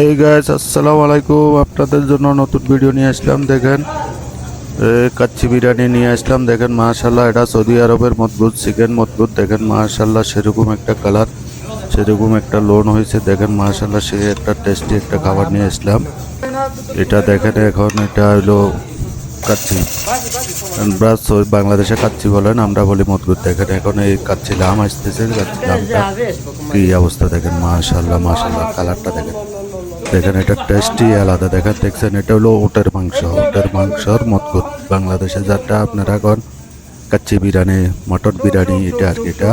এই গাইস আসসালামু আলাইকুম আপনাদের জন্য নতুন ভিডিও নিয়ে আসলাম, দেখেন। কাচ্চি বিরিয়ানি নিয়ে আসলাম, দেখেন মাশাল্লাহ এটা সৌদি আরবের মজবুত, চিকেন মজবুত, দেখেন মাশাল্লাহ সেরকম একটা কালার সেরকম একটা লোন হয়েছে, দেখেন মাশাল্লাহ সে একটা টেস্টি একটা খাবার নিয়ে আসলাম। এটা দেখেন, এখন এটা হলো কাচ্চি। বাংলাদেশে কাচ্চি বলেন, আমরা বলি মজবুত, দেখেন, এখন এই কাচ্চি লাম আসতেছে, কাচ্চি লামটা কি অবস্থা, দেখেন মাশাল্লাহ মাশাল্লাহ কালারটা দেখেন। দেখেন এটা টেস্টি আলাদা দেখেন দেখছেন, এটা হলো ওটের মাংস। ওটের মাংসর মতগুত বাংলাদেশে যাটা আপনারা এখন কাচ্চি বিরিয়ানি, মটর বিরিয়ানি, এটা আর কি, এটা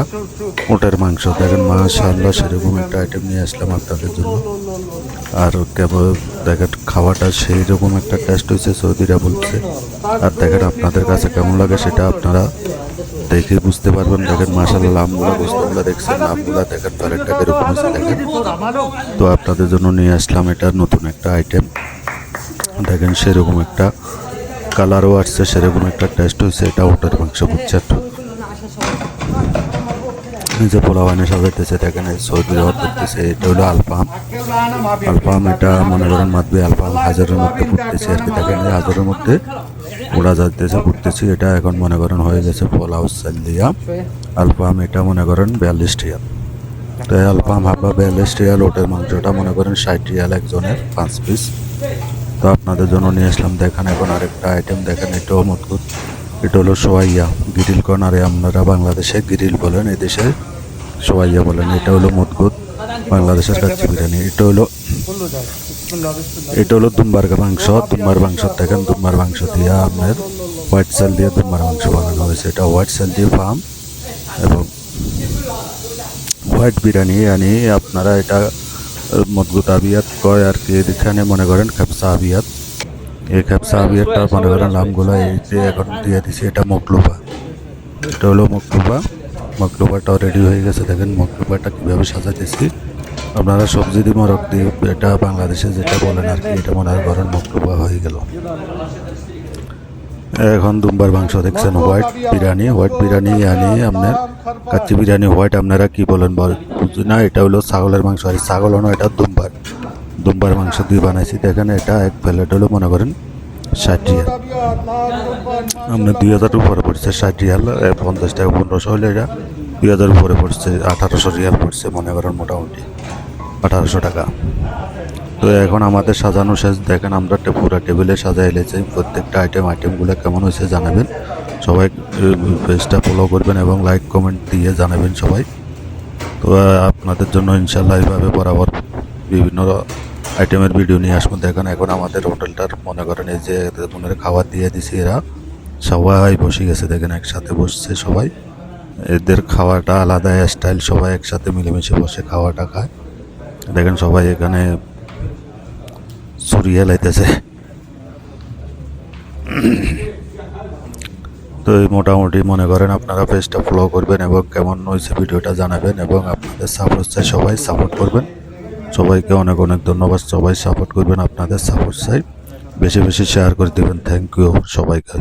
ওটের মাংস। দেখেন মাশাল্লাহ সেরকম একটা আইটেম নিয়ে আসলাম আপনাদের জন্য। আর কেবল দেখেন, খাওয়াটা সেই রকম একটা টেস্ট হয়েছে সৌদিরা বলছে। আর দেখেন, আপনাদের কাছে কেমন লাগে সেটা আপনারা দেখে বুঝতে পারবেন। দেখেন মাশাল্লাহ আমগুলা গোস্তগুলা দেখছেন আমগুলা দেখেন প্যারেটটা কীরকম হয়েছে, দেখেন। তো আপনাদের জন্য নিয়ে আসলাম এটা নতুন একটা আইটেম দেখেন, সেরকম একটা কালারও আসছে, সেরকম একটা টেস্ট হয়েছে, এটা ওটার মাংস বুঝছেন? যে পোলাওয়ানে সাজাইতেছে, দেখেন সৌদি রহর করতেছে, এটা হলো আলফাম। আলফাম এটা মনে করেন মাতবে আলফাম, হাজারের মধ্যে ফুটতেছে আর কি, দেখেন হাজারের মধ্যে ওরা যাইতেছে ফুটতেছে এটা এখন মনে করেন হয়ে গেছে পোলাও সাল্লিয়া আলফাম এটা মনে করেন বিয়াল্লিশ তো আলফাম হাব্বা বিয়াল্লিশ টিয়াল ওটের মাংসটা মনে করেন ষাট একজনের, পাঁচ পিস তো আপনাদের জন্য নিয়ে আসলাম, দেখেন এখন আরেকটা আইটেম দেখেন এটাও মজবুত। এটা হলো সোয়াইয়া গিরিল কর্নারে আপনারা বাংলাদেশে গিরিল বলেন এদেশে সোয়াইয়া বলেন, এটা হলো মজবুত। বাংলাদেশের কাচ্চি বিরিয়ানি, এটা হলো এটা হলো দুম্বার মাংস দুম্বার মাংস দেখেন, দুম্বার মাংস দিয়ে আপনার হোয়াইট সেল দিয়ে দুম্বার মাংস বানানো হয়েছে। এটা হোয়াইট সেল দিয়ে ফার্ম এবং হোয়াইট বিরিয়ানি আনি আপনারা এটা মজবুত আবিয়াত কয় আর কি এখানে মনে করেন, খেপসা আবিয়াত। এই খেপসা আবিয়াতটা মনে করেন নামগুলো এই যে এখন দিয়ে দিছি, এটা মকলুবা। এটা হলো মকলুবা। মকলুবাটাও রেডি হয়ে গেছে, দেখেন মকলুবাটা কীভাবে সাজাতেছি। আপনারা সবজি দিয়ে মরক দিয়ে এটা বাংলাদেশে যেটা বলেন আর কি, এটা মনে হয় করেন মকলুবা হয়ে গেল। এখন দুম্বার মাংস দেখছেন, হোয়াইট বিরিয়ানি হোয়াইট বিরিয়ানি আনি আপনার কাচ্চি বিরিয়ানি, হোয়াইট আপনারা কি বলেন বল? বুঝি না, এটা হলো ছাগলের মাংস, আর ছাগল হলো এটা দুম্বার। দুম্বার মাংস দিয়ে বানাইছি, দেখেন এটা এক প্লেট হলো মনে করেন ষাট রিয়াল। আপনার দুই হাজার উপরে পড়ছে ষাট রিয়াল পঞ্চাশ টাকা পনেরোশো হলে এটা দুই হাজার উপরে পড়ছে, আঠারোশো রিয়াল পড়ছে মনে করেন মোটামুটি। আঠারোশো টাকা। তো এখন আমাদের সাজানো শেষ। দেখেন আমরা পুরো টেবিলে সাজাই এলেছি প্রত্যেকটা আইটেম আইটেমগুলো কেমন হয়েছে জানাবেন। সবাই পেজটা ফলো করবেন এবং লাইক কমেন্ট দিয়ে জানাবেন সবাই। তো আপনাদের জন্য ইনশাল্লাহ এইভাবে বরাবর বিভিন্ন আইটেমের ভিডিও নিয়ে আসব। দেখেন এখন আমাদের হোটেলটার মনে করেন এই যে মনে হয় খাবার দিয়ে দিছি এরা। সবাই বসে গেছে দেখেন, একসাথে বসছে সবাই। এদের খাওয়াটা আলাদা স্টাইল সবাই একসাথে মিলেমিশে বসে খাওয়াটা খায়। দেখেন সবাই এখানে সরিয়ে লাইতেছে তো এই মোটামুটি মনে করেন আপনারা পেজটা ফলো করবেন এবং কেমন হয়েছে ভিডিওটা জানাবেন এবং আপনাদের সাপোর্ট চাই, সবাই সাপোর্ট করবেন। সবাইকে অনেক অনেক ধন্যবাদ, সবাই সাপোর্ট করবেন আপনাদের সাপোর্ট চাই। বেশি বেশি শেয়ার করে দেবেন থ্যাংক ইউ সবাইকে।